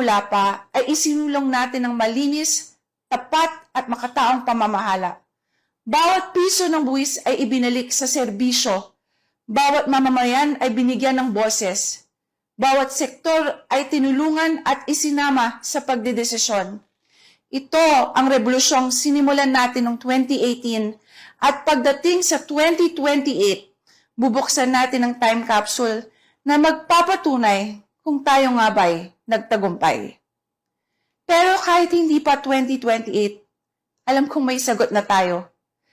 nagmumula pa ay isinulong natin ng malinis, tapat at makataong pamamahala. Bawat piso ng buwis ay ibinalik sa serbisyo. Bawat mamamayan ay binigyan ng boses. Bawat sektor ay tinulungan at isinama sa pagdedesisyon. Ito ang revolusyong sinimulan natin noong 2018 at pagdating sa 2028, bubuksan natin ang time capsule na magpapatunay kung tayo nga ba'y nagtagumpay. Pero kahit hindi pa 2028, alam kong may sagot na tayo.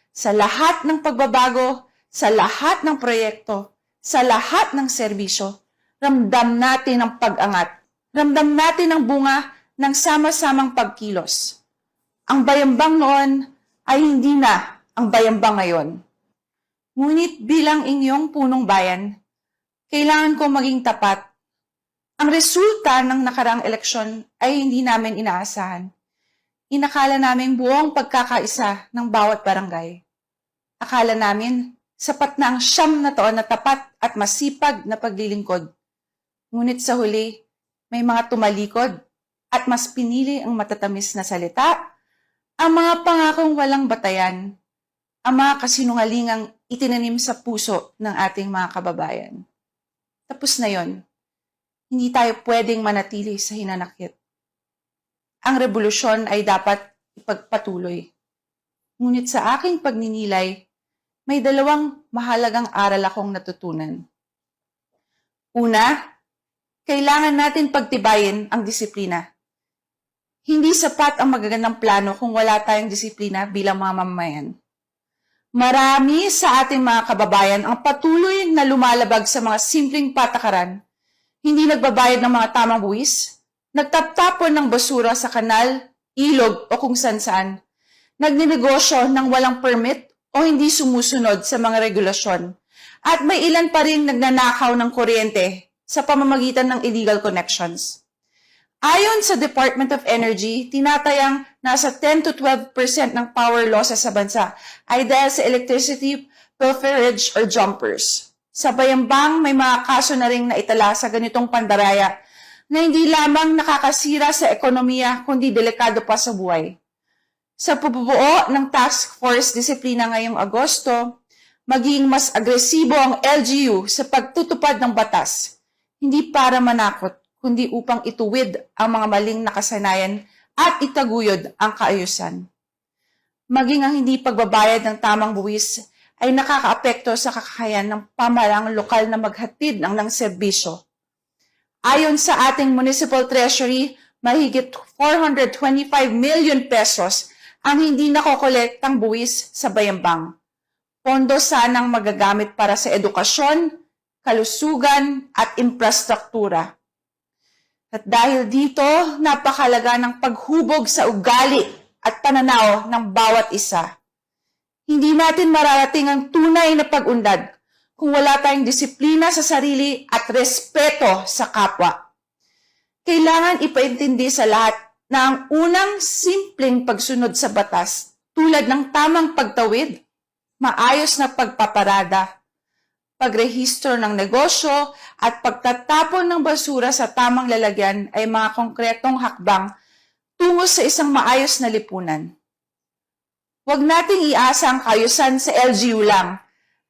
Sa lahat ng pagbabago, sa lahat ng proyekto, sa lahat ng serbisyo, ramdam natin ang pag-angat. Ramdam natin ang bunga ng sama-samang pagkilos. Ang bayambang noon ay hindi na ang bayambang ngayon. Ngunit bilang inyong punong bayan, kailangan ko maging tapat. Ang resulta ng nakarang eleksyon ay hindi namin inaasahan. Inakala namin buong pagkakaisa ng bawat barangay. Akala namin sapat na ang siyam na taon na tapat at masipag na paglilingkod. Ngunit sa huli, may mga tumalikod at mas pinili ang matatamis na salita, ang mga pangakong walang batayan, ang mga kasinungalingang itinanim sa puso ng ating mga kababayan. Tapos na yon. Hindi tayo pwedeng manatili sa hinanakit. Ang revolusyon ay dapat ipagpatuloy. Ngunit sa aking pagninilay, may dalawang mahalagang aral akong natutunan. Una, kailangan natin pagtibayin ang disiplina. Hindi sapat ang magagandang plano kung wala tayong disiplina bilang mga mamamayan. Marami sa ating mga kababayan ang patuloy na lumalabag sa mga simpleng patakaran, hindi nagbabayad ng mga tamang buwis, nagtaptapon ng basura sa kanal, ilog o kung saan-saan, nagninegosyo ng walang permit o hindi sumusunod sa mga regulasyon, at may ilan pa rin nagnanakaw ng kuryente sa pamamagitan ng illegal connections. Ayon sa Department of Energy, tinatayang nasa 10 to 12% ng power losses sa bansa ay dahil sa electricity pilferage or jumpers. Sa Bayambang, may mga kaso na rin naitala sa ganitong pandaraya na hindi lamang nakakasira sa ekonomiya kundi delikado pa sa buhay. Sa pububuo ng Task Force Disiplina ngayong Agosto, maging mas agresibo ang LGU sa pagtutupad ng batas, hindi para manakot, kundi upang ituwid ang mga maling nakasanayan at itaguyod ang kaayusan. Maging ang hindi pagbabayad ng tamang buwis ay nakakaapekto sa kakayahan ng pamarang lokal na maghatid ng ng serbisyo. Ayon sa ating Municipal Treasury, mahigit 425 million pesos ang hindi nakokolektang buwis sa bayambang. Pondo sanang magagamit para sa edukasyon, kalusugan at infrastruktura. At dahil dito, napakalaga ng paghubog sa ugali at pananaw ng bawat isa. Hindi natin mararating ang tunay na pag-unlad kung wala tayong disiplina sa sarili at respeto sa kapwa. Kailangan ipaintindi sa lahat na ang unang simpleng pagsunod sa batas tulad ng tamang pagtawid, maayos na pagpaparada, pagrehistro ng negosyo at pagtatapon ng basura sa tamang lalagyan ay mga konkretong hakbang tungo sa isang maayos na lipunan. Huwag nating iasa ang kaayusan sa LGU lang.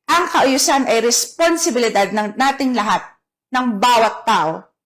Ang kaayusan ay responsibilidad ng nating lahat, ng bawat tao.